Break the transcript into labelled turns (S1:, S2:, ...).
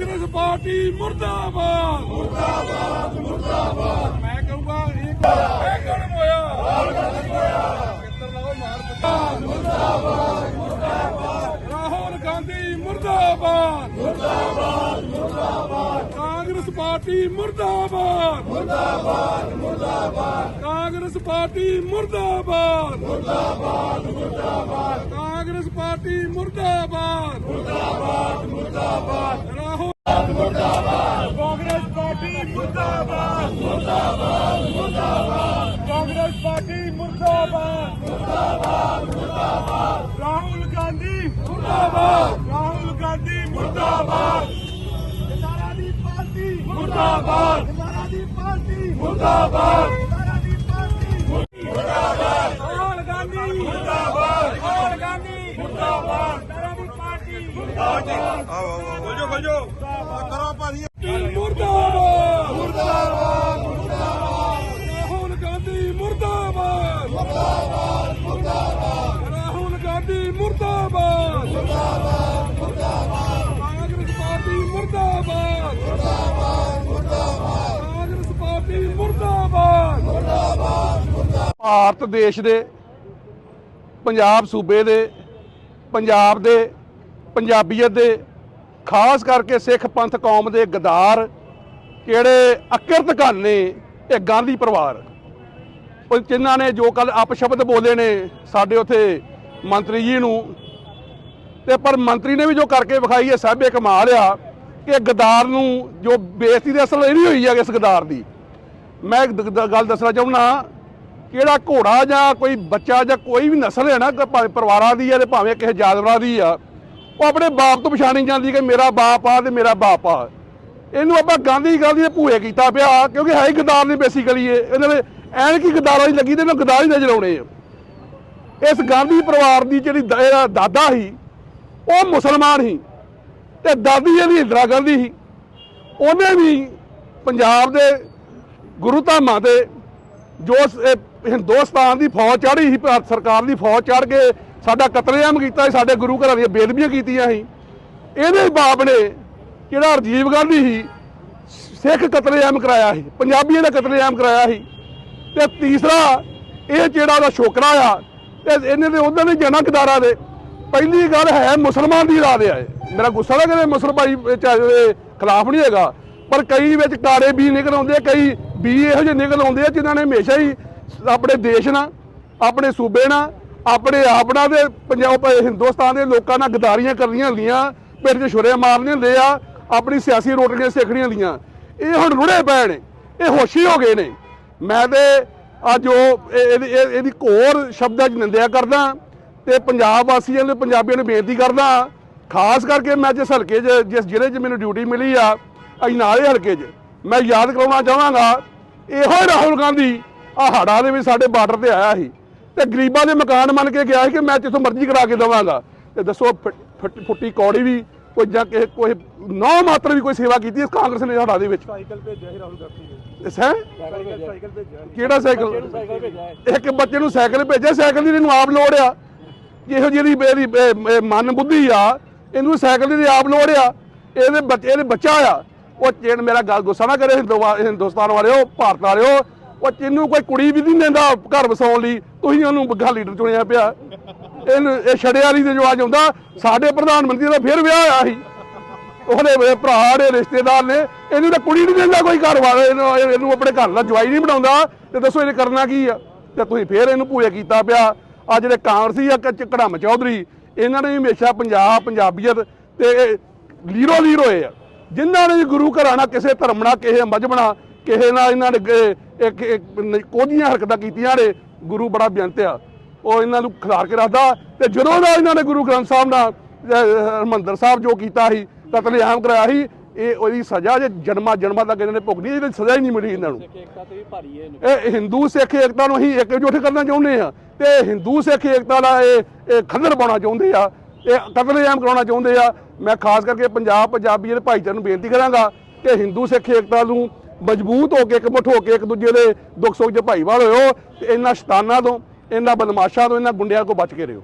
S1: Congress party ਮੁਰਦਾਬਾਦ ਮੁਰਦਾਬਾਦ ਮੁਰਦਾਬਾਦ। ਮੈਂ ਕਹੂੰਗਾ, ਇਹ ਇਹ ਕੌਣ ਹੋਇਆ ਇੱਧਰ ਲਾਓ ਮਾਰ ਮੁਰਦਾਬਾਦ ਮੁਰਦਾਬਾਦ। ਰਾਹੁਲ ਗਾਂਧੀ ਮੁਰਦਾਬਾਦ ਮੁਰਦਾਬਾਦ ਮੁਰਦਾਬਾਦ। ਕਾਂਗਰਸ ਪਾਰਟੀ ਮੁਰਦਾਬਾਦ। ਮੁਰਦਾਬਾਦ ਮੁਰਦਾਬਾਦ। ਕਾਂਗਰਸ ਪਾਰਟੀ ਮੁਰਦਾਬਾਦ। ਮੁਰਦਾਬਾਦ ਮੁਰਦਾਬਾਦ। ਕਾਂਗਰਸ ਪਾਰਟੀ ਮੁਰਦਾਬਾਦ। ਮੁਰਦਾਬਾਦ ਮੁਰਦਾਬਾਦ। ਰਾਹੁਲ ਕਾਂਗਰਸ ਪਾਰਟੀ ਮੁਰਦਾਬਾਦ ਮੁਰਦਾਬਾਦ ਮੁਰਦਾਬਾਦ ਕਾਂਗਰਸ ਪਾਰਟੀ ਮੁਰਦਾਬਾਦ ਮੁਰਦਾਬਾਦ ਮੁਰਦਾਬਾਦ ਰਾਹੁਲ ਗਾਂਧੀ ਮੁਰਦਾਬਾਦ ਰਾਹੁਲ ਗਾਂਧੀ ਮੁਰਦਾਬਾਦ ਕਿਸਾਨਾਂ ਦੀ ਪਾਰਟੀ ਮੁਰਦਾਬਾਦ। ਕਿਸਾਨਾਂ ਦੀ ਪਾਰਟੀ ਮੁਰਦਾਬਾਦ। ਕਿਸਾਨਾਂ ਦੀ ਪਾਰਟੀ ਮੁਰਦਾਬਾਦ। ਰਾਹੁਲ ਗਾਂਧੀ ਮੁਰਦਾਬਾਦ। ਰਾਹੁਲ ਗਾਂਧੀ ਮੁਰਦਾਬਾਦ ਕਿਸਾਨਾਂ ਦੀ ਪਾਰਟੀ ਮੁਰਦਾਬਾਦ
S2: ਖੋਜੋ ਖੋਜੋ ਕਰੋ ਭਾਜੀ
S1: ਮੁਰਦਾਬਾਦ ਮੁਰਦਾਬਾਦ ਮੁਰਦਾਬਾਦ ਰਾਹੁਲ ਗਾਂਧੀ ਮੁਰਦਾਬਾਦ ਮੁਰਦਾਬਾਦ ਮੁਰਦਾਬਾਦ ਰਾਹੁਲ ਗਾਂਧੀ ਮੁਰਦਾਬਾਦ ਮੁਰਦਾਬਾਦ ਮੁਰਦਾਬਾਦ ਕਾਂਗਰਸ ਪਾਰਟੀ ਮੁਰਦਾਬਾਦ ਮੁਰਦਾਬਾਦ ਮੁਰਦਾਬਾਦ ਕਾਂਗਰਸ ਪਾਰਟੀ ਮੁਰਦਾਬਾਦ ਭਾਰਤ ਦੇਸ਼ ਦੇ, ਪੰਜਾਬ ਸੂਬੇ ਦੇ, ਪੰਜਾਬ ਦੇ, ਪੰਜਾਬੀਅਤ ਦੇ, ਖਾਸ ਕਰਕੇ ਸਿੱਖ ਪੰਥ ਕੌਮ ਦੇ ਗਦਾਰ ਕਿਹੜੇ ਅਕਿਰਤ ਘਨ ਨੇ ਇਹ ਗਾਂਧੀ ਪਰਿਵਾਰ। ਉਹ ਜਿਨ੍ਹਾਂ ਨੇ ਜੋ ਕੱਲ ਅਪਸ਼ਬਦ ਬੋਲੇ ਨੇ ਸਾਡੇ ਉਥੇ ਮੰਤਰੀ ਜੀ ਨੂੰ, ਤੇ ਪਰ ਮੰਤਰੀ ਨੇ ਵੀ ਜੋ ਕਰਕੇ ਵਿਖਾਈ ਹੈ ਸਾਬੇ ਕਮਾਲ ਆ ਕਿ ਗਦਾਰ ਨੂੰ ਜੋ ਬੇਇੱਜ਼ਤੀ ਦੇ ਅਸਲ ਇਹ ਨਹੀਂ ਹੋਈ ਹੈ ਇਸ ਗਦਾਰ ਦੀ। ਮੈਂ ਇੱਕ ਗੱਲ ਦੱਸਣਾ ਚਾਹੁੰਦਾ ਕਿਹੜਾ ਘੋੜਾ ਜਾਂ ਕੋਈ ਬੱਚਾ ਜਾਂ ਕੋਈ ਵੀ ਨਸਲ ਹੈ ਨਾ ਭਾਵੇਂ ਪਰਿਵਾਰਾਂ ਦੀ ਹੈ ਤੇ ਭਾਵੇਂ ਕਿਸੇ ਜਾਨਵਰਾਂ ਦੀ ਆ, ਉਹ ਆਪਣੇ ਬਾਪ ਤੋਂ ਪਛਾਣੀ ਜਾਂਦੀ ਕਿ ਮੇਰਾ ਬਾਪ ਆ ਤੇ ਮੇਰਾ ਬਾਪ ਆ। ਇਹਨੂੰ ਆਪਾਂ ਗਾਂਧੀ ਗਾਂਧੀ ਦੇ ਭੂਏ ਕੀਤਾ ਪਿਆ, ਕਿਉਂਕਿ ਹੈ ਹੀ ਗਦਾਰ ਨੇ ਬੇਸਿਕਲੀ ਇਹ। ਇਹਨਾਂ ਦੇ ਐਨ ਕੀ ਗਦਾਰਾਂ ਦੀ ਲੱਗੀ ਤੇ ਇਹਨਾਂ ਗਦਾਰ ਹੀ ਨਜ਼ਰ ਆਉਣੇ ਆ। ਇਸ ਗਾਂਧੀ ਪਰਿਵਾਰ ਦੀ ਜਿਹੜੀ ਦਾਦਾ ਸੀ, ਉਹ ਮੁਸਲਮਾਨ ਸੀ ਤੇ ਦਾਦੀ ਇਹਦੀ ਇੰਦਰਾ ਗਾਂਧੀ ਸੀ। ਉਹਨੇ ਵੀ ਪੰਜਾਬ ਦੇ ਗੁਰੂ ਧਾਮਾਂ ਤੇ ਜੋ ਹਿੰਦੁਸਤਾਨ ਦੀ ਫੌਜ ਚੜ੍ਹੀ ਸੀ, ਭਾਰਤ ਸਰਕਾਰ ਦੀ ਫੌਜ ਚੜ੍ਹ ਕੇ ਸਾਡਾ ਕਤਲੇਆਮ ਕੀਤਾ ਸੀ, ਸਾਡੇ ਗੁਰੂ ਘਰਾਂ ਦੀਆਂ ਬੇਦਬੀਆਂ ਕੀਤੀਆਂ ਸੀ। ਇਹਦੇ ਬਾਪ ਨੇ ਜਿਹੜਾ ਰਾਜੀਵ ਗਾਂਧੀ ਸੀ, ਸਿੱਖ ਕਤਲੇਆਮ ਕਰਾਇਆ ਸੀ, ਪੰਜਾਬੀਆਂ ਦਾ ਕਤਲੇਆਮ ਕਰਾਇਆ ਸੀ। ਤੇ ਤੀਸਰਾ, ਇਹ ਜਿਹੜਾ ਉਹਦਾ ਛੋਕਰਾ ਆ, ਤੇ ਇਹਨੇ ਦੇ ਉਹਨਾਂ ਦੇ ਜਾਣਾ ਗਦਾਰਾ ਦੇ, ਪਹਿਲੀ ਗੱਲ ਹੈ ਮੁਸਲਮਾਨ ਦੀ ਰਾਹ ਆ ਇਹ ਮੇਰਾ ਗੁੱਸਾ ਨਾ ਕਰੇ ਮੁਸਲਮਾਈ ਭਾਈ ਚਾਹੇ ਖਿਲਾਫ ਨਹੀਂ ਹੈਗਾ। ਪਰ ਕਈ ਵਿੱਚ ਕਾੜੇ ਵੀ ਨਿਕਲ ਆਉਂਦੇ ਕਈ ਵੀ ਇਹੋ ਜਿਹੇ ਨਿਕਲ ਆਉਂਦੇ ਆ, ਜਿਨ੍ਹਾਂ ਨੇ ਹਮੇਸ਼ਾ ਹੀ ਆਪਣੇ ਦੇਸ਼ ਨਾਲ, ਆਪਣੇ ਸੂਬੇ ਨਾਲ, ਆਪਣੇ ਆਪਣਾ ਦੇ ਪੰਜਾਬ ਹਿੰਦੁਸਤਾਨ ਦੇ ਲੋਕਾਂ ਨਾਲ ਗਦਾਰੀਆਂ ਕਰਨੀਆਂ ਹੁੰਦੀਆਂ, ਪਿੰਡ 'ਚ ਛੁਰੇ ਮਾਰਨੇ ਹੁੰਦੇ ਆ, ਆਪਣੀ ਸਿਆਸੀ ਰੋਟੀਆਂ ਸਿੱਖਣੀਆਂ ਹੁੰਦੀਆਂ। ਇਹ ਹੁਣ ਰੁੜੇ ਪਏ ਨੇ, ਇਹ ਹੋਸ਼ੀ ਹੋ ਗਏ ਨੇ। ਮੈਂ ਤੇ ਅੱਜ ਉਹ ਇਹ- ਇਹਦੀ ਇਹ- ਇਹਦੀ ਘੋਰ ਸ਼ਬਦਾਂ 'ਚ ਨਿੰਦਿਆ ਕਰਦਾ ਤੇ ਪੰਜਾਬ ਵਾਸੀਆਂ ਨੂੰ, ਪੰਜਾਬੀਆਂ ਨੂੰ ਬੇਨਤੀ ਕਰਦਾ, ਖਾਸ ਕਰਕੇ ਮੈਂ ਜਿਸ ਹਲਕੇ 'ਚ, ਜਿਸ ਜ਼ਿਲ੍ਹੇ 'ਚ ਮੈਨੂੰ ਡਿਊਟੀ ਮਿਲੀ ਆ, ਅਜਨਾਲੇ ਹਲਕੇ 'ਚ, ਮੈਂ ਯਾਦ ਕਰਾਉਣਾ ਚਾਹਾਂਗਾ, ਇਹੋ ਰਾਹੁਲ ਗਾਂਧੀ ਆ ਹੜਾ ਦੇ ਵਿੱਚ ਸਾਡੇ ਬਾਰਡਰ ਤੇ ਆਇਆ ਸੀ। ਤੇ ਗਰੀਬਾਂ ਦੇ ਮਕਾਨ ਮੰਨ ਕੇ ਗਿਆ ਸੀ ਕਿ ਮੈਂ ਜਿੱਥੋਂ ਮਰਜ਼ੀ ਕਰਾ ਕੇ ਦਵਾਂਗਾ। ਤੇ ਦੱਸੋ ਫੁੱਟੀ ਕੌੜੀ ਵੀ ਕੋਈ ਜਾਂ ਕਿਸੇ ਕੋਈ ਨੌ ਮਾਤਰ ਵੀ ਕੋਈ ਸੇਵਾ ਕੀਤੀ ਇਸ ਕਾਂਗਰਸ ਨੇ ਹੜਾ ਦੇ ਵਿੱਚ?
S3: ਸਾਈਕਲ ਭੇਜਿਆ ਸੀ ਰਾਹੁਲ ਗਾਂਧੀ ਨੇ।
S1: ਇਸ ਹੈ?
S3: ਸਾਈਕਲ ਸਾਈਕਲ ਭੇਜਿਆ
S1: ਕਿਹੜਾ ਸਾਈਕਲ? ਇੱਕ ਬੱਚੇ ਨੂੰ ਸਾਈਕਲ ਭੇਜਿਆ ਸਾਈਕਲ ਦੀ ਇਹਨੂੰ ਆਪ ਲੋੜ ਆ। ਜਿਹੋ ਜਿਹੀ ਇਹ- ਇਹ ਮਨ ਬੁੱਧੀ ਆ ਇਹਨੂੰ ਸਾਈਕਲ ਦੀ ਆਪ ਲੋੜ ਆ। ਇਹਦੇ ਬੱਚੇ ਇਹਦੇ ਬੱਚਾ ਆ। ਉਹ ਚੇਨ ਮੇਰਾ ਗੱਲ ਗੁੱਸਾ ਨਾ ਕਰੇ ਹਿੰਦੁਸਤਾਨ ਵਾਲਿਓ ਭਾਰਤ ਵਾਲਿਓ ਉਹ ਚਿੰਨੂ ਕੋਈ ਕੁੜੀ ਵੀ ਨਹੀਂ ਦਿੰਦਾ ਘਰ ਵਸਾਉਣ ਲਈ। ਤੁਸੀਂ ਉਹਨੂੰ ਬੱਗਾ ਲੀਡਰ ਚੁਣਿਆ ਪਿਆ। ਇਹਨੂੰ ਇਹ ਛੜਿਆਰੀ ਨਹੀਂ ਜੋ ਅੱਜ ਆਉਂਦਾ, ਸਾਡੇ ਪ੍ਰਧਾਨ ਮੰਤਰੀ ਦਾ ਫਿਰ ਵਿਆਹ ਹੋਇਆ ਸੀ। ਉਹਦੇ ਵੇ ਭਰਾ ਦੇ ਰਿਸ਼ਤੇਦਾਰ ਨੇ। ਇਹਨੂੰ ਤਾਂ ਕੁੜੀ ਨਹੀਂ ਦਿੰਦਾ ਕੋਈ ਘਰ ਵਾਲਾ। ਇਹਨੂੰ ਆਪਣੇ ਘਰ ਦਾ ਜਵਾਈ ਨਹੀਂ ਬਣਾਉਂਦਾ। ਤੇ ਦੱਸੋ ਇਹਨੇ ਕਰਨਾ ਕੀ ਆ? ਤੇ ਤੁਸੀਂ ਫੇਰ ਇਹਨੂੰ ਭੂਏ ਕੀਤਾ ਪਿਆ। ਆ ਜਿਹੜੇ ਕਾਂਗਰਸੀ ਆ, ਕ- ਕੜਮ ਚੌਧਰੀ, ਇਹਨਾਂ ਨੇ ਵੀ ਹਮੇਸ਼ਾ ਪੰਜਾਬ ਪੰਜਾਬੀਅਤ ਤੇ ਇਹ ਲੀਰੋ ਲੀਰ ਹੋਏ ਆ। ਜਿਨ੍ਹਾਂ ਨੇ ਵੀ ਗੁਰੂ ਘਰਾਂ ਨਾਲ ਕਿਸੇ ਧਰਮ ਨਾਲ, ਕਿਸੇ ਮਜ਼ਬਣਾ ਕਿਸੇ ਨਾਲ ਇਹਨਾਂ ਨੇ ਇੱਕ ਇੱਕ ਕੋਝੀਆਂ ਹਰਕਤਾਂ ਕੀਤੀਆਂ ਨੇ ਗੁਰੂ ਬੜਾ ਬੇਅੰਤ ਆ। ਉਹ ਇਹਨਾਂ ਨੂੰ ਖਿਲਾਰ ਕੇ ਰੱਖਦਾ ਤੇ ਜਦੋਂ ਦਾ ਇਹਨਾਂ ਨੇ ਗੁਰੂ ਗ੍ਰੰਥ ਸਾਹਿਬ ਨਾਲ ਹਰਿਮੰਦਰ ਸਾਹਿਬ ਜੋ ਕੀਤਾ ਸੀ ਕਤਲੇਆਮ ਕਰਾਇਆ ਸੀ ਇਹ ਉਹਦੀ ਸਜ਼ਾ ਜੇ ਜਨਮਾਂ ਜਨਮਾਂ ਤੱਕ ਇਹਨਾਂ ਨੇ ਭੁਗਤਣੀ ਇਹਦੀ ਸਜ਼ਾ ਹੀ ਨਹੀਂ ਮਿਲੀ ਇਹਨਾਂ ਨੂੰ। ਇਹ ਹਿੰਦੂ ਸਿੱਖ ਏਕਤਾ ਨੂੰ ਅਸੀਂ ਇਕਜੁੱਟ ਕਰਨਾ ਚਾਹੁੰਦੇ ਆ ਤੇ ਹਿੰਦੂ ਸਿੱਖ ਏਕਤਾ ਦਾ ਇਹ ਇਹ ਖੰਡਰ ਪਾਉਣਾ ਚਾਹੁੰਦੇ ਆ ਇਹ ਕਤਲੇਆਮ ਕਰਾਉਣਾ ਚਾਹੁੰਦੇ ਆ। ਮੈਂ ਖਾਸ ਕਰਕੇ ਪੰਜਾਬ ਪੰਜਾਬੀ ਦੇ ਭਾਈਚਾਰੇ ਨੂੰ ਬੇਨਤੀ ਕਰਾਂਗਾ ਕਿ ਹਿੰਦੂ ਸਿੱਖ ਏਕਤਾ ਨੂੰ ਮਜ਼ਬੂਤ ਹੋ ਕੇ ਇੱਕ ਮੁੱਠ ਹੋ ਕੇ ਇੱਕ ਦੂਜੇ ਦੇ ਦੁੱਖ ਸੁੱਖ 'ਚ ਭਾਈਵਾਲ ਹੋਇਓ ਤੇ ਇਹਨਾਂ ਸ਼ਤਾਨਾਂ ਤੋਂ, ਇਹਨਾਂ ਬਦਮਾਸ਼ਾਂ ਤੋਂ, ਇਹਨਾਂ ਗੁੰਡਿਆਂ ਤੋਂ ਬਚ ਕੇ ਰਹੋ